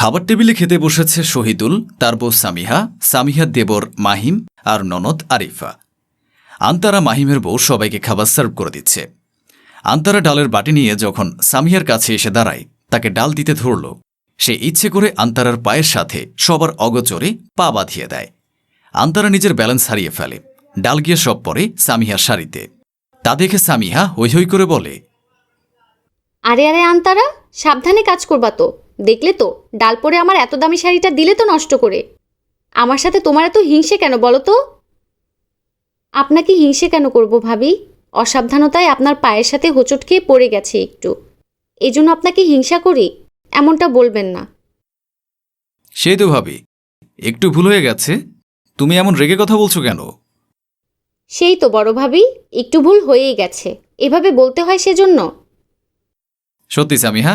খাবার টেবিলে খেতে বসেছে শহীদুল, তার বউ সামিহা সামিহার দেবর মাহিম আর ননদ আরিফা। আন্তারা মাহিমের বউ সবাইকে খাবার সার্ভ করে দিচ্ছে। আন্তারা ডালের বাটি নিয়ে যখন সামিহার কাছে এসে দাঁড়ায়, তাকে ডাল দিতে ধরল। সে ইচ্ছে করে আন্তারার পায়ের সাথে সবার অগচরে পা বাঁধিয়ে দেয়। আন্তারা নিজের ব্যালেন্স হারিয়ে ফেলে। ডাল গিয়ে সব পরে সামিহার শাড়িতে। তা দেখে সামিহা হৈ হৈ করে বলে, আরে আরে আন্তারা, সাবধানে কাজ করবা তো। দেখলে তো ডাল পরে আমার এত দামি শাড়িটা দিলে তো নষ্ট করে। আমার সাথে তোমার এত হিংসে কেন বলো তো? আপনাকে হিংসে কেন করব ভাবি? অসাবধানতায় আপনার পায়ের সাথে হোঁচট খেয়ে পড়ে গেছে একটু। এই জন্য আপনাকে হিংসা করি এমনটা বলবেন না। সেই তো ভাবি। একটু ভুল হয়ে গেছে। তুমি এমন রেগে কথা বলছো কেন? সেই তো বড় ভাবি একটু ভুল হয়েই গেছে। এভাবে বলতে হয় সেজন্য। সত্যি সামিহা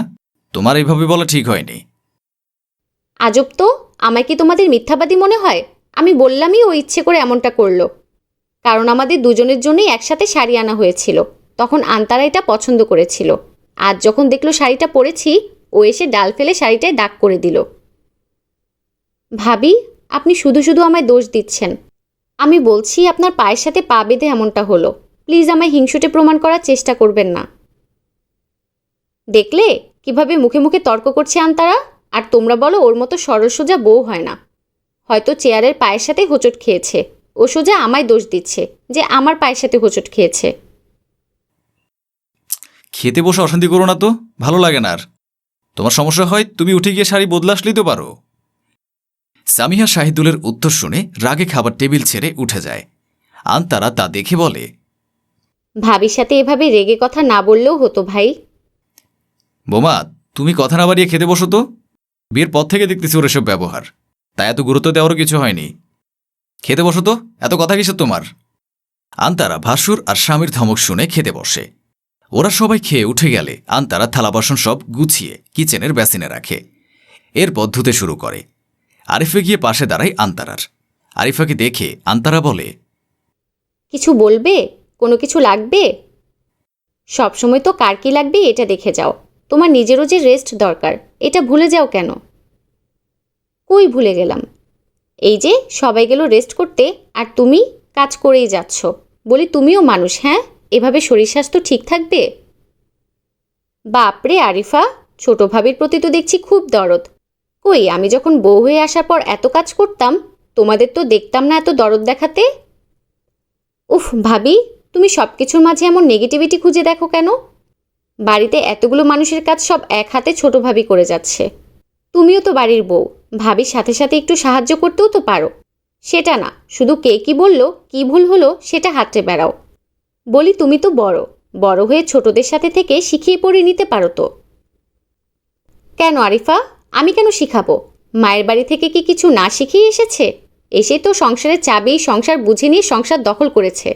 তোমার এইভাবে বলা ঠিক হয়নি। আজব তো, আমায় কি তোমাদের মিথ্যাবাদী মনে হয়? আমি বললামই ও ইচ্ছে করে এমনটা করল। কারণ আমাদের দুজনের জন্যই একসাথে শাড়ি আনা হয়েছিল। তখন আন্তারা এটা পছন্দ করেছিল। আজ যখন দেখল শাড়িটা পরেছি, ও এসে ডাল ফেলে শাড়িটায় দাগ করে দিল। ভাবি, আপনি শুধু শুধু আমায় দোষ দিচ্ছেন। আমি বলছি আপনার পায়ের সাথে পা বেঁধে এমনটা হলো। প্লিজ আমায় হিংসুটে প্রমাণ করার চেষ্টা করবেন না। দেখলে? কীভাবে মুখে মুখে তর্ক করছে আন্তারা? আর তোমরা বলো ওর মতো সরল সোজা বউ হয় না। হয়তো চেয়ারের পায়ের সাথে হোঁচট খেয়েছে। ও সোজা আমায় দোষ দিচ্ছে যে আমার পায়ের সাথে হোঁচট খেয়েছে। খেতে বসে অশান্তি করো না তো ভালো লাগে না আর। তোমার সমস্যা হয় তুমি উঠে গিয়ে শাড়ি বদলা আসলেই তো পারো। সামিহা শাহিদুলের উত্তর শুনে রাগে খাবার টেবিল ছেড়ে উঠে যায়। আন্তারা তা দেখে বলে ভাবির সাথে এভাবে রেগে কথা না বললেও হতো ভাই। বোমা, তুমি কথা না বাড়িয়ে খেতে বসো তো। বিয়ের পর থেকে দেখতেছি ওর এসব ব্যবহার। তাই এত গুরুত্ব দেওয়ারও কিছু হয়নি। খেতে বসো তো, এত কথা কিসের তোমার? আন্তারা ভাসুর আর স্বামীর ধমক শুনে খেতে বসে। ওরা সবাই খেয়ে উঠে গেলে আন্তারা থালা বাসন সব গুছিয়ে কিচেনের বেসিনে রাখে। এরপর ধুতে শুরু করে। আরিফে গিয়ে পাশে দাঁড়ায় আন্তারার। আরিফাকে দেখে আন্তারা বলে, কিছু বলবে? কোনো কিছু লাগবে? সবসময় তো কার কি লাগবে এটা দেখে যাও। তোমার নিজেরও যে রেস্ট দরকার, এটা ভুলে যাও কেন? কই ভুলে গেলাম? এই যে, সবাই গেল রেস্ট করতে, আর তুমি কাজ করেই যাচ্ছ। বলি তুমিও মানুষ হ্যাঁ? এভাবে শরীর স্বাস্থ্য ঠিক থাকবে? বাপরে আরিফা, ছোট ভাবির প্রতি তো দেখছি খুব দরদ। কই, আমি যখন বউ হয়ে আসার পর এত কাজ করতাম, তোমাদের তো দেখতাম না এত দরদ দেখাতে? উফ, ভাবি, তুমি সব কিছুর মাঝে এমন নেগেটিভিটি খুঁজে দেখো কেন? বাড়িতে এতগুলো মানুষের কাজ সব এক হাতে ছোট ভাবি করে যাচ্ছে। তুমিও তো বাড়ির বউ। ভাবির সাথে সাথে একটু সাহায্য করতেও তো পারো। সেটা না, শুধু কে কি বলল, কি ভুল হলো, সেটা হাতড়ে বেড়াও। বলি, তুমি তো বড়। বড় হয়ে ছোটদের সাথে থেকে শিখিয়ে পড়ে নিতে পারো তো। কেন আরিফা? আমি কেন শিখাবো? মায়ের বাড়ি থেকে কি কিছু না শিখিয়ে এসেছে? এসে তো সংসারের চাবি, সংসার বুঝে নিয়ে সংসার দখল করেছে।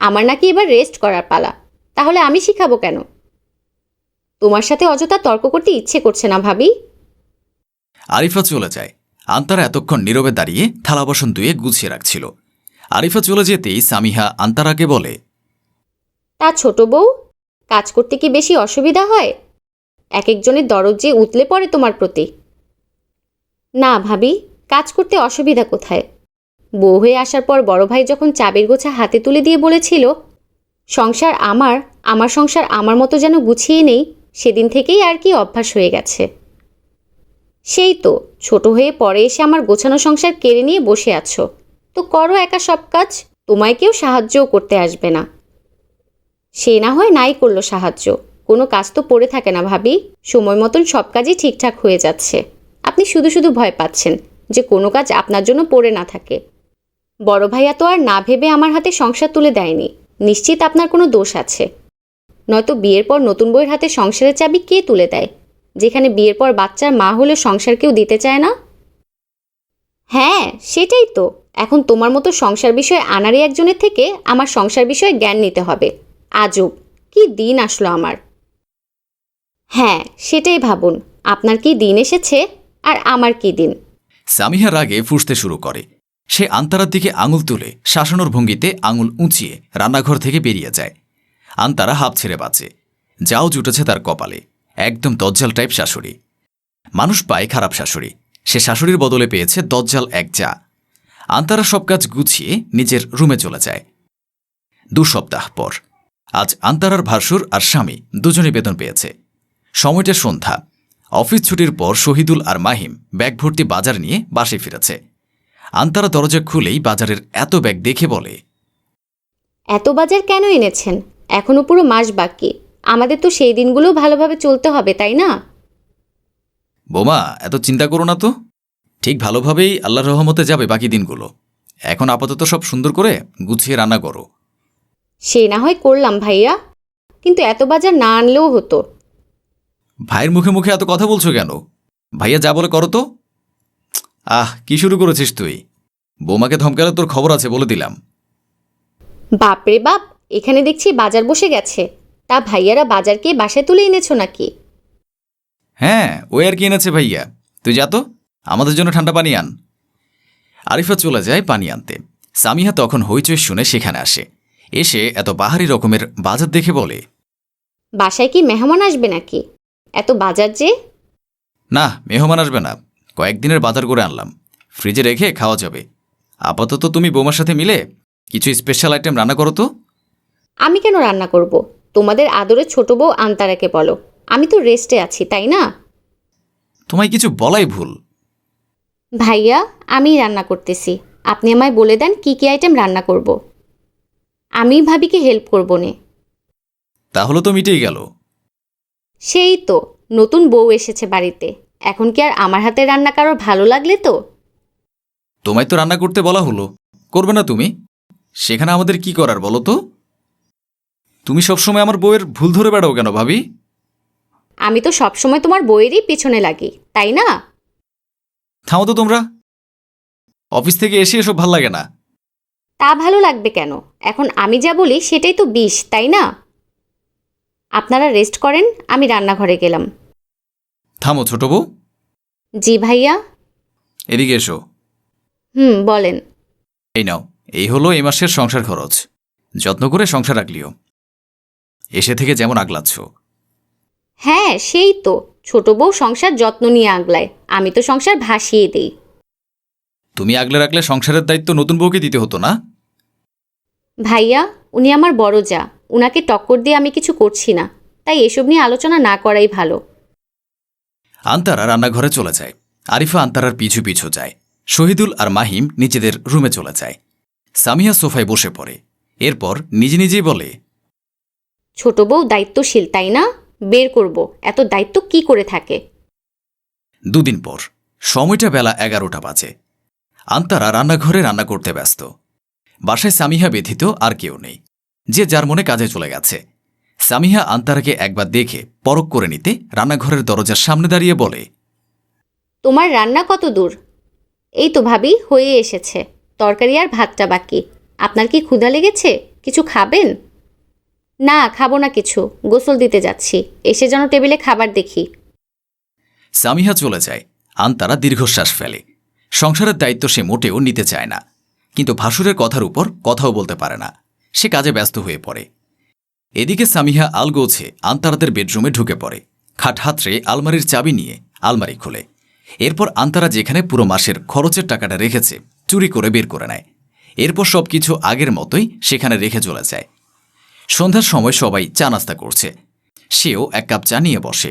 আমার নাকি এবার রেস্ট করার পালা। তাহলে আমি শিখাবো কেন? তোমার সাথে অযথা তর্ক করতে ইচ্ছে করছে না ভাবি। আরিফা চলে যায়। আন্তারা এতক্ষণ নীরবে দাঁড়িয়ে থালা বাসন ধুয়ে গুছিয়ে রাখছিল। আরিফা চলে যেতেই সামিহা আন্তারাকে বলে তা ছোট বউ কাজ করতে কি বেশি অসুবিধা হয়? এক একজনের দরদ যে উতলে পড়ে তোমার প্রতি। না ভাবি কাজ করতে অসুবিধা কোথায়? বউ হয়ে আসার পর বড় ভাই যখন চাবির গোছা হাতে তুলে দিয়ে বলেছিল সংসার আমার আমার সংসার আমার মতো যেন গুছিয়ে নেই সেদিন থেকেই আর কি অভ্যাস হয়ে গেছে। সেই তো, ছোট হয়ে পরে এসে আমার গোছানো সংসার কেড়ে নিয়ে বসে আছো। তো করো একা সব কাজ, তোমায় কেউ সাহায্যও করতে আসবে না। সে না হয় নাই করল সাহায্য। কোনো কাজ তো পড়ে থাকে না ভাবি। সময় মতন সব কাজই ঠিকঠাক হয়ে যাচ্ছে। আপনি শুধু শুধু ভয় পাচ্ছেন যে কোনো কাজ আপনার জন্য পড়ে না থাকে। বড় ভাইয়া তো আর না ভেবে আমার হাতে সংসার তুলে দেয়নি। নিশ্চিত আপনার কোনো দোষ আছে। নয়তো বিয়ের পর নতুন বইয়ের হাতে সংসারের চাবি কে তুলে দেয়? যেখানে বিয়ের পর বাচ্চার মা হলে সংসার কেউ দিতে চায় না? হ্যাঁ সেটাই তো। এখন তোমার মতো সংসার বিষয়ে আনারই একজনের থেকে আমার সংসার বিষয়ে জ্ঞান নিতে হবে। আজব, কি দিন আসলো আমার। হ্যাঁ সেটাই ভাবুন। আপনার কি দিন এসেছে আর আমার কি দিন? সামিহা রাগে ফুসতে শুরু করে। সে আন্তারার দিকে আঙুল তুলে, শাসনোর ভঙ্গিতে আঙুল উঁচিয়ে রান্নাঘর থেকে বেরিয়ে যায়। আন্তারা হাফ ছেড়ে বাঁচে। যাও জুটেছে তার কপালে। একদম দজ্জাল টাইপ শাশুড়ি। মানুষ পায় খারাপ শাশুড়ি। সে শাশুড়ির বদলে পেয়েছে দজ্জাল এক যা। আন্তারা সব কাজ গুছিয়ে নিজের রুমে চলে যায়। দু সপ্তাহ পর। আজ আন্তারার ভাসুর আর স্বামী দুজনই বেতন পেয়েছে। সময়টা সন্ধ্যা। অফিস ছুটির পর শহীদুল আর মাহিম ব্যাগ ভর্তি বাজার নিয়ে বাসে ফিরেছে। আন্তারা দরজা খুলেই বাজারের এত ব্যাগ দেখে বলে, এত বাজার কেন এনেছেন? এখনও পুরো মাস বাকি। আমাদের তো সেই দিনগুলো ভালোভাবে চলতে হবে তাই না? বোমা এত চিন্তা করো না তো। ঠিক ভালোভাবেই আল্লাহর রহমতে যাবে বাকি দিনগুলো। এখন আপাতত সব সুন্দর করে গুছিয়ে রান্না করো। সে না হয় করলাম ভাইয়া। কিন্তু এত বাজার না আনলেও হতো। ভাইয়ের মুখে মুখে এত কথা বলছো কেন? ভাইয়া যা বলে করো তো। আহ কি শুরু করেছিস তুই? বৌমাকে ধমকালে তোর খবর আছে বলে দিলাম। বাপরে বাপ এখানে দেখছি বাজার বসে গেছে। তা ভাইয়ারা বাজারকে বাসায় তুলে এনেছো নাকি? হ্যাঁ ওই আর কি এনেছে ভাইয়া? তুই যা তো আমাদের জন্য ঠান্ডা পানি আন। আরিফা চলে যায় পানি আনতে। সামিহা তখন হইচই শুনে সেখানে আসে। এসে এত বাহারি রকমের বাজার দেখে বলে বাসায় কি মেহমান আসবে নাকি? এত বাজার যে? না মেহমান আসবে না। কয়েকদিনের বাজার করে আনলাম। ফ্রিজে রেখে খাওয়া যাবে। আপাতত তুমি বৌমার সাথে মিলে কিছু স্পেশাল আইটেম রান্না করো তো। আমি কেন রান্না করব? তোমাদের আদরের ছোট বউ আন্তারাকে বলো। আমি তো রেস্টে আছি তাই না? তোমায় কিছু বলাই ভুল। ভাইয়া আমি রান্না করতেছি। আপনি আমায় বলে দেন কি কি আইটেম রান্না করব। আমি ভাবিকে হেল্প করব নে। তাহলে তো মিটেই গেল। সেই তো নতুন বউ এসেছে বাড়িতে। এখন কি আর আমার হাতে রান্না কারোর ভালো লাগলে তো? তোমায় তো রান্না করতে বলা হলো। করবে না তুমি? সেখানে আমাদের কি করার বলো তো? তুমি সবসময় আমার বউয়ের ভুল ধরে বেড়াও কেন ভাবি? আমি তো সবসময় তোমার বইয়েরই পিছনে লাগি তাই না? থামো তো তোমরা। অফিস থেকে এসে এসব ভালো লাগে না। তা ভালো লাগবে কেন? এখন আমি যা বলি সেটাই তো বিষ তাই না? আপনারা রেস্ট করেন আমি রান্নাঘরে গেলাম। থামো ছোট বউ। জি ভাইয়া। এদিকে এসো। হুম বলেন। এই নাও এই হলো এই মাসের সংসার খরচ। যত্ন করে সংসার রাখলিও। এসে থেকে যেমন আগলাচ্ছ। হ্যাঁ সেই তো। ছোট বউ সংসার যত্ন নিয়ে আগলায়। আমি তো সংসার ভাসিয়ে দিই। তুমি আগলে রাখলে সংসারের দায়িত্ব নতুন বউকে দিতে হতো না? ভাইয়া উনি আমার বড় যা। উনাকে টক্কর দিয়ে আমি কিছু করছি না। তাই এসব নিয়ে আলোচনা না করাই ভালো। আন্তারা রান্নাঘরে চলে যায়। আরিফা আন্তারার পিছু পিছু যায়। শহীদুল আর মাহিম নিজেদের রুমে চলে যায়। সামিয়া সোফায় বসে পড়ে। এরপর নিজে নিজেই বলে ছোট বউ দায়িত্বশীল তাই না? বের করব। এত দায়িত্ব কি করে থাকে? দুদিন পর সময়টা বেলা এগারোটা বাজে। আন্তারা রান্নাঘরে রান্না করতে ব্যস্ত। বাসায় সামিহা ব্যথিত আর কেউ নেই। যে যার মনে কাজে চলে গেছে। সামিহা আন্তারাকে একবার দেখে পরক করে নিতে রান্নাঘরের দরজার সামনে দাঁড়িয়ে বলে তোমার রান্না কত দূর? এই তো ভাবি হয়ে এসেছে। তরকারি আর ভাতটা বাকি। আপনার কি ক্ষুধা লেগেছে? কিছু খাবেন? না, খাব না কিছু। গোসল দিতে যাচ্ছি। এসে যেন টেবিলে খাবার দেখি। সামিহা চলে যায়। আন্তারা দীর্ঘশ্বাস ফেলে। সংসারের দায়িত্ব সে মোটেও নিতে চায় না। কিন্তু ভাসুরের কথার উপর কথাও বলতে পারে না। সে কাজে ব্যস্ত হয়ে পড়ে। এদিকে সামিহা আলগোছে আন্তারাদের বেডরুমে ঢুকে পড়ে। খাট হাতড়ে আলমারির চাবি নিয়ে আলমারি খোলে। এরপর আন্তারা যেখানে পুরো মাসের খরচের টাকাটা রেখেছে, চুরি করে বের করে নেয়। এরপর সব কিছু আগের মতোই সেখানে রেখে চলে যায়। সন্ধ্যার সময় সবাই চা নাস্তা করছে। সেও এক কাপ চা নিয়ে বসে।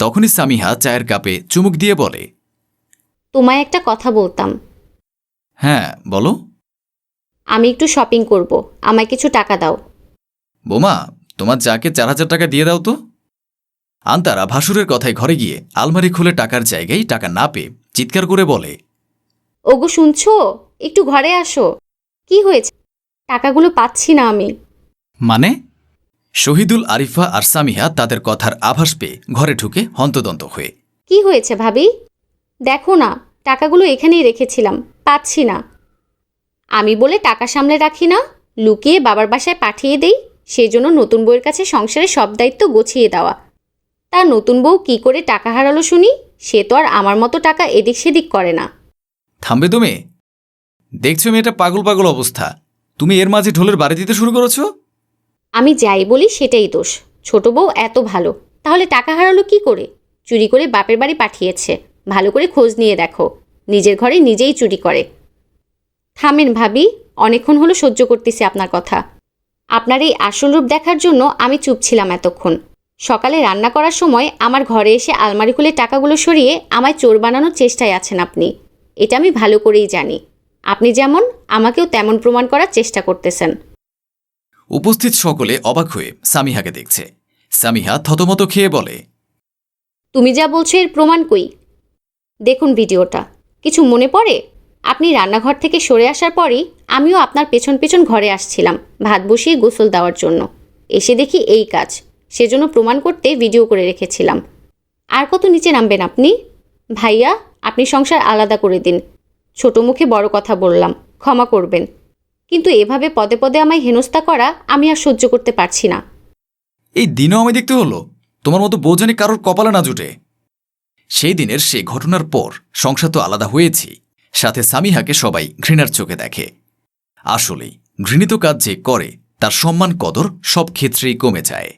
তখনই সামিহা চায়ের কাপে চুমুক দিয়ে বলে তোমায় একটা কথা বলতাম। হ্যাঁ বলো। আমি একটু শপিং করব। আমায় কিছু টাকা দাও। বোমা তোমার যাকে চার হাজার টাকা দিয়ে দাও তো। আন্তারা ভাসুরের কথায় ঘরে গিয়ে আলমারি খুলে টাকার জায়গায় টাকা না পেয়ে চিৎকার করে বলে ওগো শুনছো? একটু ঘরে আসো। কি হয়েছে? টাকাগুলো পাচ্ছি না আমি। মানে? শহীদুল আরিফা আর সামিহা তাদের কথার আভাস পেয়ে ঘরে ঢুকে হন্তদন্ত হয়ে। কি হয়েছে ভাবি? দেখো না টাকাগুলো এখানেই রেখেছিলাম পাচ্ছি না। আমি বলে টাকা সামলে রাখি না লুকিয়ে বাবার বাসায় পাঠিয়ে দেই সেজন্য নতুন বউয়ের কাছে সংসারের সব দায়িত্ব গুছিয়ে দেওয়া। তা নতুন বউ কি করে টাকা হারালো শুনি সে তো আর আমার মতো টাকা এদিক সেদিক করে না। থামবে তুমি? দেখছ মেয়েটা পাগল পাগল অবস্থা। তুমি এর মাঝে ঢোলের বাড়ি দিতে শুরু করেছ? আমি যাই বলি সেটাই দোষ। ছোট বউ এত ভালো। তাহলে টাকা হারালো কি করে? চুরি করে বাপের বাড়ি পাঠিয়েছে। ভালো করে খোঁজ নিয়ে দেখো। নিজের ঘরে নিজেই চুরি করে। থামেন ভাবি, অনেকক্ষণ হলো সহ্য করতেছি আপনার কথা। আপনার এই আসল রূপ দেখার জন্য আমি চুপ ছিলাম এতক্ষণ। সকালে রান্না করার সময় আমার ঘরে এসে আলমারি খুলে টাকাগুলো সরিয়ে আমায় চোর বানানোর চেষ্টায় আছেন আপনি। এটা আমি ভালো করেই জানি। আপনি যেমন, আমাকেও তেমন প্রমাণ করার চেষ্টা করতেছেন। উপস্থিত সকলে অবাক হয়ে সামিহাকে দেখছে। সামিহা থতমত খেয়ে বলে, তুমি যা বলছো এর প্রমাণ কই? দেখুন ভিডিওটা। কিছু মনে পড়ে? আপনি রান্নাঘর থেকে সরে আসার পরই আমিও আপনার পেছন পেছন ঘরে আসছিলাম, ভাত বসিয়ে গোসল দেওয়ার জন্য। এসে দেখি এই কাজ। সেজন্য প্রমাণ করতে ভিডিও করে রেখেছিলাম। আর কত নিচে নামবেন আপনি? ভাইয়া, আপনি সংসার আলাদা করে দিন। ছোট মুখে বড় কথা বললাম। ক্ষমা করবেন। কিন্তু এভাবে পদে পদে আমায় হেনস্থা করা আমি আর সহ্য করতে পারছি না। এই দিনও আমি দেখতে হলো। তোমার মতো বোঝানি কারোর কপালে না জুটে। সেই দিনের সে ঘটনার পর সংসার তো আলাদা হয়েছি। সাথে সামিহাকে সবাই ঘৃণার চোখে দেখে। আসলেই ঘৃণিত কাজ যে করে, তার সম্মান কদর সব ক্ষেত্রেই কমে যায়।